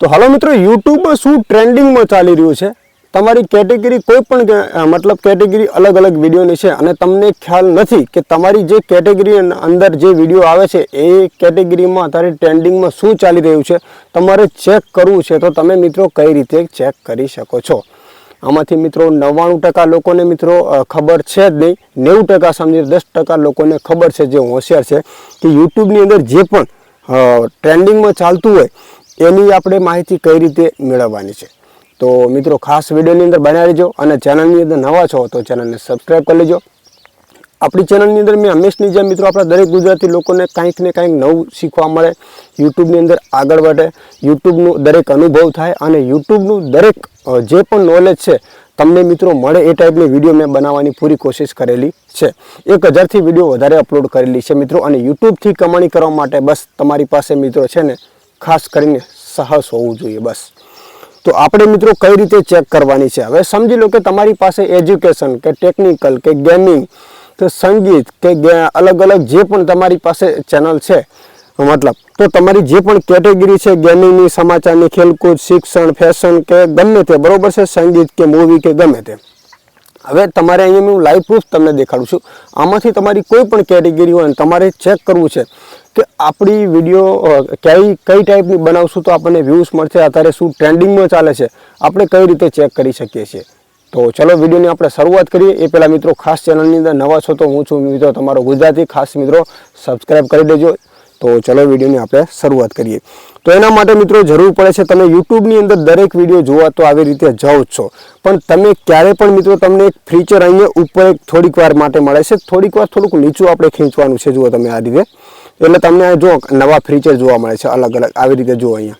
તો હાલો મિત્રો યુટ્યુબમાં શું ટ્રેન્ડિંગમાં ચાલી રહ્યું છે? તમારી કેટેગરી કોઈ પણ મતલબ કેટેગરી અલગ અલગ વિડીયોની છે અને તમને ખ્યાલ નથી કે તમારી જે કેટેગરી અંદર જે વીડિયો આવે છે, એ કેટેગરીમાં અત્યારે ટ્રેન્ડિંગમાં શું ચાલી રહ્યું છે, તમારે ચેક કરવું છે, તો તમે મિત્રો કઈ રીતે ચેક કરી શકો છો? આમાંથી મિત્રો નવ્વાણું ટકા લોકોને મિત્રો ખબર છે જ નહીં. નેવું ટકા સમજી દસ ટકા લોકોને ખબર છે, જે હોશિયાર છે, કે યુટ્યુબની અંદર જે પણ ટ્રેન્ડિંગમાં ચાલતું હોય એની આપણે માહિતી કઈ રીતે મેળવવાની છે? તો મિત્રો, ખાસ વિડીયોની અંદર બનાવી લેજો અને ચેનલની અંદર નવા છો તો ચેનલને સબસ્ક્રાઈબ કરી લેજો. આપણી ચેનલની અંદર મેં હંમેશની જેમ મિત્રો આપણા દરેક ગુજરાતી લોકોને કાંઈક ને કાંઈક નવું શીખવા મળે. યુટ્યુબની અંદર આગળ વધે. યુટ્યુબનું દરેક અનુભવ થાય અને યુટ્યુબનું દરેક જે પણ નોલેજ છે, તમને મિત્રો મળે એ ટાઈપની વીડિયો મેં બનાવવાની પૂરી કોશિશ કરેલી છે. એક હજારથી વીડિયો વધારે અપલોડ કરેલી છે મિત્રો અને યુટ્યુબથી કમાણી કરવા માટે બસ તમારી પાસે મિત્રો છે ને ખાસ કરીને સાહસ હોવું જોઈએ, બસ. તો આપણે મિત્રો કઈ રીતે ચેક કરવાની છે? હવે સમજી લો કે તમારી પાસે એજ્યુકેશન કે ટેકનિકલ કે ગેમિંગ કે સંગીત કે અલગ અલગ જે પણ તમારી પાસે ચેનલ છે, મતલબ, તો તમારી જે પણ કેટેગરી છે ગેમિંગની સમાચારની, ખેલકૂદ, શિક્ષણ ફેશન કે ગમે તે, બરોબર છે? સંગીત કે મૂવી કે ગમે તે. હવે તમારે અહીંયા હું લાઈવ પ્રૂફ તમને દેખાડું છું. આમાંથી તમારી કોઈ પણ કેટેગરી હોય તમારે ચેક કરવું છે કે આપણી વીડિયો કઈ કઈ ટાઈપની બનાવશું તો આપણને વ્યૂઝ મળશે, અત્યારે શું ટ્રેન્ડિંગમાં ચાલે છે, આપણે કઈ રીતે ચેક કરી શકીએ છીએ. તો ચલો વિડીયોની આપણે શરૂઆત કરીએ. એ પહેલાં મિત્રો, ખાસ ચેનલની અંદર નવા છો તો હું છું મિત્રો, તમારો ગુજરાતી ખાસ મિત્રો સબસ્ક્રાઈબ કરી દેજો. તો ચલો વિડીયોની આપણે શરૂઆત કરીએ. તો એના માટે મિત્રો જરૂર પડે છે તમે યુટ્યુબની અંદર દરેક વીડિયો જોવા તો આવી રીતે જાઓ જ છો. પણ તમે ક્યારે પણ મિત્રો તમને એક ફીચર અહીંયા ઉપર એક થોડીક વાર માટે મળે છે. થોડીક વાર થોડુંક નીચું આપણે ખેંચવાનું છે જુઓ તમે આ રીતે. એટલે તમને જો નવા ફીચર જોવા મળે છે અલગ અલગ આવી રીતે જુઓ અહીંયા.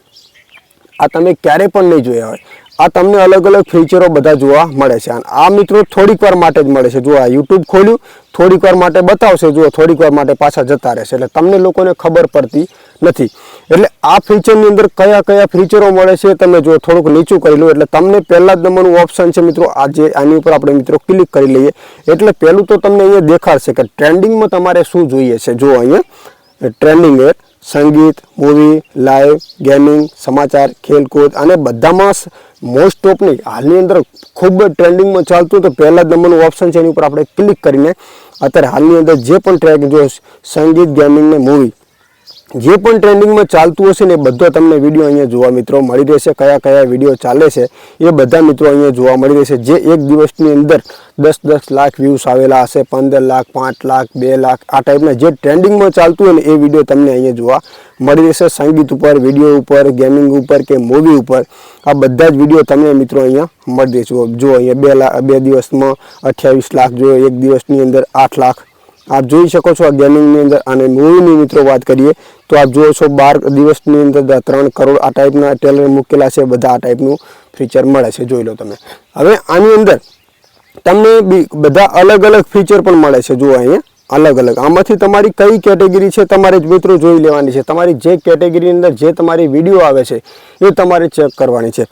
આ તમે ક્યારે પણ નહીં જોયા હોય. આ તમને અલગ અલગ ફીચરો બધા જોવા મળે છે. આ મિત્રો થોડીક વાર માટે જ મળે છે. જો આ યુટ્યુબ ખોલ્યું. થોડીક વાર માટે બતાવશે, જુઓ, થોડીક વાર માટે પાછા જતા રહેશે. એટલે તમને લોકોને ખબર પડતી નથી. એટલે આ ફીચરની અંદર કયા કયા ફીચરો મળે છે તમે જો થોડુંક નીચું કરી લો. એટલે તમને પહેલા જ નંબરનું ઓપ્શન છે મિત્રો, આ જે, આની ઉપર આપણે મિત્રો ક્લિક કરી લઈએ. એટલે પહેલું તો તમને અહીંયા દેખાડશે કે ટ્રેન્ડિંગમાં તમારે શું જોઈએ છે. જો અહીંયા ટ્રેન્ડિંગ એ સંગીત, મૂવી, લાઈવ, ગેમિંગ, સમાચાર, ખેલકૂદ અને બધામાં મોસ્ટ ઓફની હાલની અંદર ખૂબ ટ્રેન્ડિંગમાં ચાલતું તો પહેલા જ નંબરનું ઓપ્શન છે એની ઉપર આપણે ક્લિક કરીને અત્યારે હાલની અંદર જે પણ ટ્રેક જો સંગીત, ગેમિંગ ને મૂવી જે પણ ટ્રેન્ડિંગમાં ચાલતું હશે ને એ બધો તમને વીડિયો અહીંયા જોવા મિત્રો મળી રહેશે. કયા કયા વીડિયો ચાલે છે એ બધા મિત્રો અહીંયા જોવા મળી રહેશે. જે એક દિવસની અંદર દસ દસ લાખ વ્યૂઝ આવેલા હશે, પંદર લાખ, પાંચ લાખ, બે લાખ, આ ટાઈપના જે ટ્રેન્ડિંગમાં ચાલતું હોય ને એ વીડિયો તમને અહીંયા જોવા મળી રહેશે. સંગીત ઉપર, વીડિયો ઉપર ગેમિંગ ઉપર કે મૂવી ઉપર, આ બધા જ વીડિયો તમને મિત્રો અહીંયા મળી રહેશે. જો અહીંયા બે લાખ બે દિવસમાં અઠ્યાવીસ લાખ જોયો એક દિવસની અંદર આઠ લાખ આપ જોઈ શકો છો આ ગેમિંગની અંદર અને મૂવીની મિત્રો વાત કરીએ, તો આપ જુઓ છો બાર દિવસની અંદર ત્રણ કરોડ આ ટાઈપના ટેલર મૂકેલા છે, બધા આ ટાઈપનું ફીચર મળે છે, જોઈ લો તમે. હવે આની અંદર તમને બધા અલગ અલગ ફીચર પણ મળે છે, જુઓ અહીંયા. અલગ અલગ. આમાંથી તમારી કઈ કેટેગરી છે તમારે મિત્રો જોઈ લેવાની છે. તમારી જે કેટેગરીની અંદર જે તમારી વીડિયો આવે છે, એ તમારે ચેક કરવાની છે.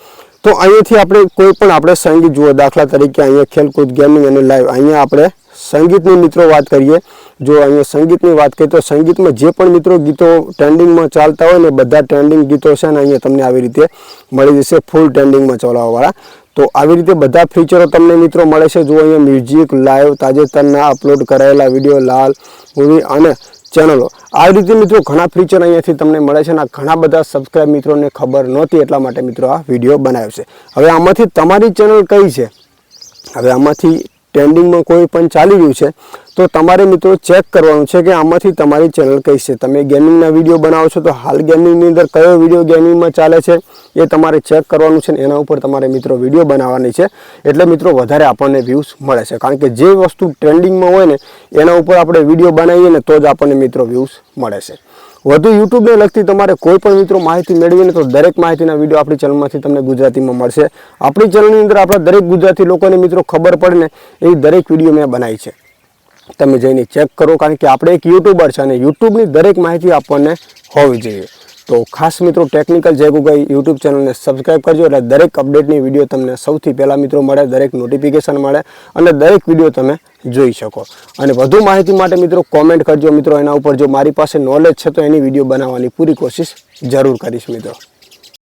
તો અહીંયાથી આપણે કોઈ પણ આપણે સંગીત જુઓ, દાખલા તરીકે અહીંયા ખેલકૂદ, ગેમિંગ અને લાઈવ, અહીંયા આપણે સંગીતની મિત્રો વાત કરીએ. જો અહીંયા સંગીતની વાત કરીએ તો સંગીતમાં જે પણ મિત્રો ગીતો ટ્રેન્ડિંગમાં ચાલતા હોય ને, બધા ટ્રેન્ડિંગ ગીતો છે ને, અહીંયા તમને આવી રીતે મળી જશે, ફૂલ ટ્રેન્ડિંગમાં ચલાવવાવાળા. તો આવી રીતે બધા ફીચરો તમને મિત્રો મળે છે. જો અહીંયા મ્યુઝિક, લાઈવ, તાજેતરના અપલોડ કરાયેલા વીડિયો, લાલ મૂવી અને ચેનલો આ રીતે મિત્રો ઘણા ફીચર અહીંયાથી તમને મળે છે અને ઘણા બધા સબસ્ક્રાઈબ મિત્રોને ખબર નહોતી એટલા માટે મિત્રો આ વીડિયો બનાવ્યો છે. હવે આમાંથી તમારી ચેનલ કઈ છે? હવે આમાંથી ટ્રેન્ડિંગમાં કોઈ પણ ચાલી રહ્યું છે, તો તમારે મિત્રો ચેક કરવાનું છે કે આમાંથી તમારી ચેનલ કઈ છે. તમે ગેમિંગના વીડિયો બનાવો છો, તો હાલ ગેમિંગની અંદર કયો વીડિયો ગેમિંગમાં ચાલે છે, એ તમારે ચેક કરવાનું છે એના ઉપર તમારે મિત્રો વીડિયો બનાવવાની છે. એટલે મિત્રો વધારે આપણને વ્યૂઝ મળે છે. કારણ કે જે વસ્તુ ટ્રેન્ડિંગમાં હોય ને, એના ઉપર આપણે વીડિયો બનાવીએ ને, તો જ આપણને મિત્રો વ્યૂઝ મળે છે. વધુ યુટ્યુબને લગતી તમારે કોઈ પણ મિત્રો માહિતી મેળવીને તો દરેક માહિતીના વીડિયો આપણી ચેનલમાંથી તમને ગુજરાતીમાં મળશે. આપણી ચેનલની અંદર આપણા દરેક ગુજરાતી લોકોને મિત્રો ખબર પડે ને એવી દરેક વીડિયો મેં બનાવી છે. તમે જઈને ચેક કરો, કારણ કે આપણે એક યુટ્યુબર છે અને યુટ્યુબની દરેક માહિતી આપણને હોવી જોઈએ. તો ખાસ મિત્રો ટેકનિકલ જય ગુગાઈ યુટ્યુબ ચેનલને સબસ્ક્રાઈબ કરજો એટલે દરેક અપડેટની વીડિયો તમને સૌથી પહેલાં મિત્રો મળે, દરેક નોટિફિકેશન મળે અને દરેક વીડિયો તમે જોઈ શકો. અને વધુ માહિતી માટે મિત્રો કોમેન્ટ કરજો મિત્રો. એના ઉપર જો મારી પાસે નોલેજ છે તો એની વીડિયો બનાવવાની પૂરી કોશિશ જરૂર કરીશ મિત્રો.